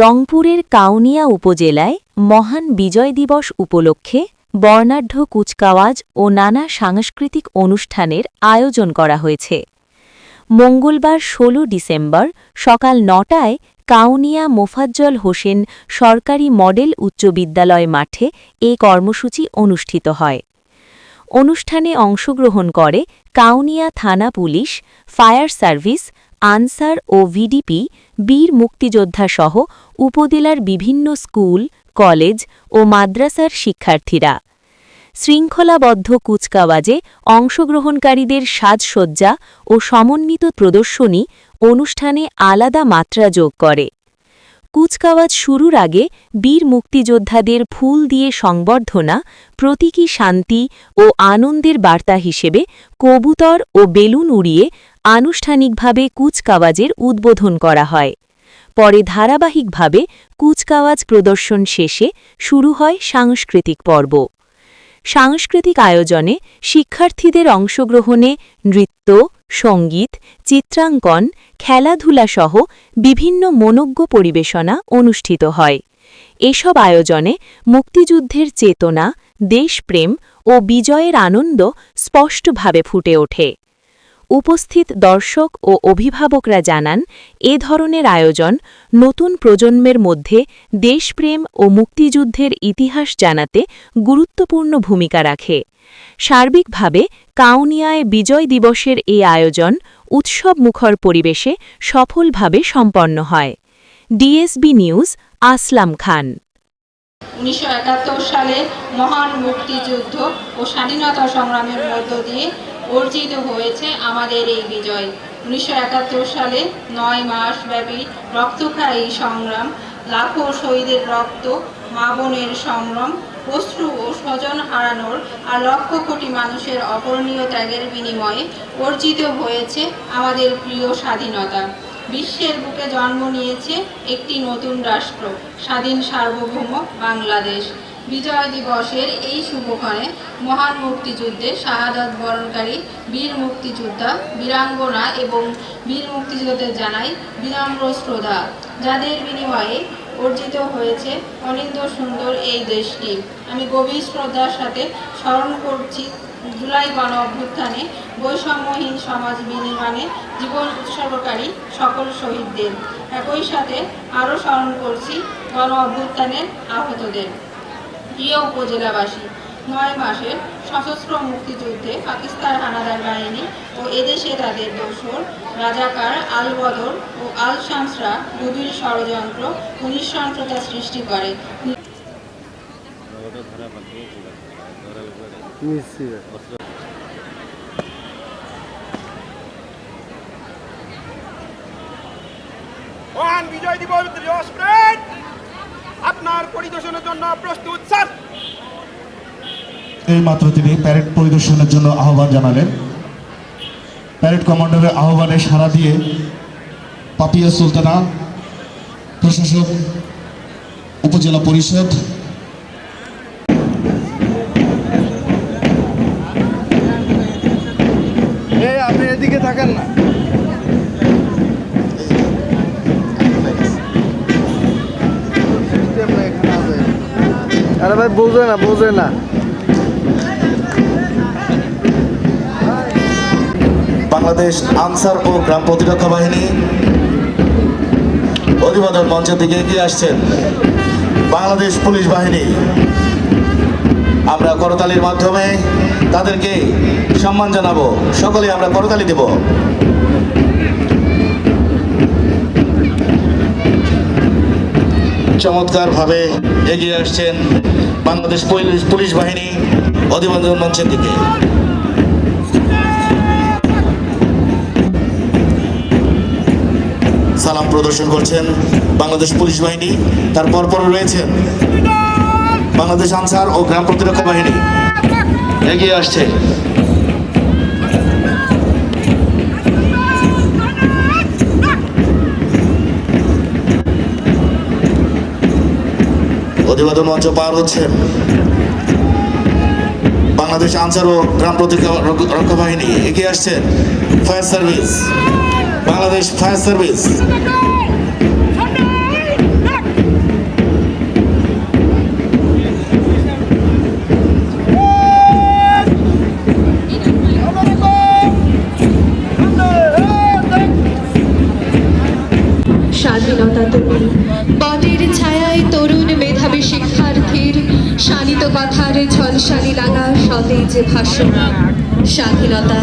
রংপুরের কাউনিয়া উপজেলায় মহান বিজয় দিবস উপলক্ষে বর্ণাঢ্য কুচকাওয়াজ ও নানা সাংস্কৃতিক অনুষ্ঠানের আয়োজন করা হয়েছে। মঙ্গলবার ১৬ ডিসেম্বর সকাল নটায় কাউনিয়া মোফাজ্জল হোসেন সরকারি মডেল উচ্চ বিদ্যালয় মাঠে এ কর্মসূচি অনুষ্ঠিত হয়। অনুষ্ঠানে অংশগ্রহণ করে কাউনিয়া থানা পুলিশ, ফায়ার সার্ভিস আনসার ও ভিডিপি, বীর মুক্তিযোদ্ধা সহ উপজেলার বিভিন্ন স্কুল, কলেজ ও মাদ্রাসার শিক্ষার্থীরা। শৃঙ্খলাবদ্ধ কুচকাওয়াজে অংশগ্রহণকারীদের সাজসজ্জা ও সমন্বিত প্রদর্শনী অনুষ্ঠানে আলাদা মাত্রা যোগ করে। কুচকাওয়াজ শুরুর আগে বীর মুক্তিযোদ্ধাদের ফুল দিয়ে সংবর্ধনা, প্রতীকী শান্তি ও আনন্দের বার্তা হিসেবে কবুতর ও বেলুন উড়িয়ে আনুষ্ঠানিকভাবে কুচকাওয়াজের উদ্বোধন করা হয়। পরে ধারাবাহিকভাবে কুচকাওয়াজ প্রদর্শন শেষে শুরু হয় সাংস্কৃতিক পর্ব। সাংস্কৃতিক আয়োজনে শিক্ষার্থীদের অংশগ্রহণে নৃত্য, সংগীত, চিত্রাঙ্কন, খেলাধুলা সহ বিভিন্ন মনজ্ঞ পরিবেশনা অনুষ্ঠিত হয়। এসব আয়োজনে মুক্তিযুদ্ধের চেতনা, দেশপ্রেম ও বিজয়ের আনন্দ স্পষ্টভাবে ফুটে ওঠে। উপস্থিত দর্শক ও অভিভাবকরা জানান, এ ধরনের আয়োজন নতুন প্রজন্মের মধ্যে দেশপ্রেম ও মুক্তিযুদ্ধের ইতিহাস জানাতে গুরুত্বপূর্ণ ভূমিকা রাখে। সার্বিকভাবে কাউনিয়ায় বিজয় দিবসের এই আয়োজন উৎসব মুখর পরিবেশে সফলভাবে সম্পন্ন হয়। DSB news, Aslam Khan. উনিশশো একাত্তর সালে মহান মুক্তিযুদ্ধ ও স্বাধীনতা সংগ্রামের মধ্য দিয়ে অর্জিত হয়েছে আমাদের এই বিজয়। উনিশশো একাত্তর সালে নয় মাস ব্যাপী রক্তক্ষয়ী সংগ্রাম, লাখো শহীদের রক্ত, মা বোনের সংগ্রাম, অশ্রু ও স্বজন হারানোর আর লক্ষ কোটি মানুষের অপরণীয় ত্যাগের বিনিময়ে অর্জিত হয়েছে আমাদের প্রিয় স্বাধীনতা। বিশ্বের বুকে জন্ম নিয়েছে একটি নতুন রাষ্ট্র, স্বাধীন সার্বভৌম বাংলাদেশ। বিজয় দিবসের এই শুভক্ষণে মহান মুক্তিযুদ্ধে শাহাদত বরণকারী বীর মুক্তিযোদ্ধা বীরাঙ্গনা এবং বীর মুক্তিযোদ্ধাদের জানাই বিনম্র শ্রদ্ধা। যাদের বিনিময়ে অর্জিত হয়েছে। অনিন্দ সুন্দর এই দেশটি। আমি গভীর শ্রদ্ধার সাথে স্মরণ করছি জুলাই গণ অভ্যুত্থানে বৈষম্যহীন সমাজ বিনির্মাণে জীবন উৎসর্গকারী সকল শহীদদের। একই সাথে আরও স্মরণ করছি গণ অভ্যুত্থানের আহতদের। প্রিয় উপজেলাবাসী নয় মাসের সশস্ত্র মুক্তিযুদ্ধে পাকিস্তান হানাদার বাহিনী ও এদেশে তাদের দোসর রাজাকার আল বদর ও আল শামসরা গভীর ষড়যন্ত্র নৃশংসতা সৃষ্টি করে। বিজয় দিবস আপনার পরিদর্শনের জন্য প্রস্তুত, স্যার। এই মাত্র তিনি প্যারেড পরিদর্শনের জন্য আহ্বান জানালেন। প্যারেড কমান্ডারের আহ্বানে সাড়া দিয়ে পাপিয়া সুলতানা, প্রশাসক, উপজেলা পরিষদ। আপনি এদিকে থাকেন না। আরে ভাই, বোঝে না বোঝে না। বাংলাদেশ আনসার ও গ্রাম প্রতিরক্ষা বাহিনী অভিবাদন মঞ্চের দিকে এগিয়ে আসছেন বাংলাদেশ পুলিশ বাহিনী। আমরা করতালির মাধ্যমে তাদেরকে সম্মান জানাব। সকলে আমরা করতালি দেব। চমৎকারভাবে এগিয়ে আসছেন বাংলাদেশ পুলিশ পুলিশ বাহিনী অভিবাদন মঞ্চের দিকে। সালাম প্রদর্শন করছেন বাংলাদেশ পুলিশ বাহিনী। তার পরপর রয়েছেন বাংলাদেশ আনসার ও গ্রাম প্রতিরক্ষা বাহিনী। এগিয়ে আসছে। অভিবাদন মঞ্চ পার হচ্ছেন বাংলাদেশ আনসার ও গ্রাম প্রতিরক্ষা রক্ষা বাহিনী। এগিয়ে আসছেন fire service. Bangladesh fire service. স্বাধীনতা বটের ছায়ায় তরুণ মেধাবী শিক্ষার্থীর শানিত কথার ঝলসানি লাগা সতেজ ভাষণ। স্বাধীনতা